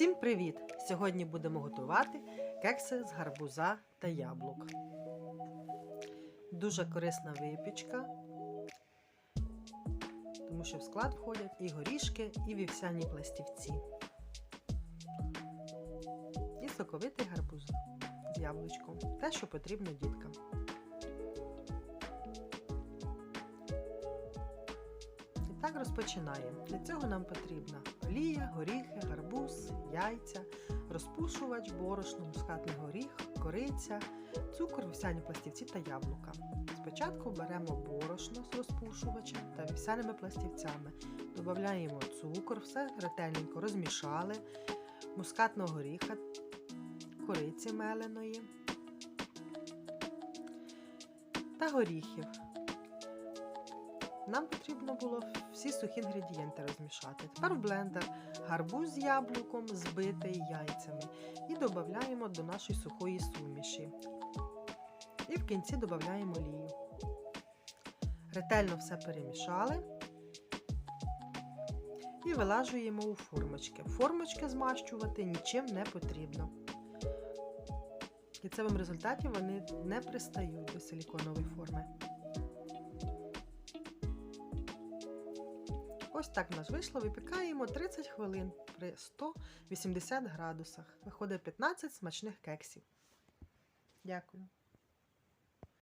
Всім привіт! Сьогодні будемо готувати кекси з гарбуза та яблук. Дуже корисна випічка, тому що в склад входять і горішки, і вівсяні пластівці. І соковитий гарбуз з яблучком. Те, що потрібно діткам. Так розпочинаємо. Для цього нам потрібна олія, горіхи, гарбуз, яйця, розпушувач, борошно, мускатний горіх, кориця, цукор, вівсяні пластівці та яблука. Спочатку беремо борошно з розпушувачем та вівсяними пластівцями. Додаємо цукор, все ретельненько розмішали, мускатного горіха, кориці меленої та горіхів. Нам потрібно було всі сухі інгредієнти розмішати. Тепер в блендер гарбуз з яблуком, збитий яйцями. І додаємо до нашої сухої суміші. І в кінці додаємо олію. Ретельно все перемішали і вилажуємо у формочки. Формочки змащувати нічим не потрібно. В результаті вони не пристають до силіконової форми. Ось так в нас вийшло. Випікаємо 30 хвилин при 180 градусах. Виходить 15 смачних кексів. Дякую.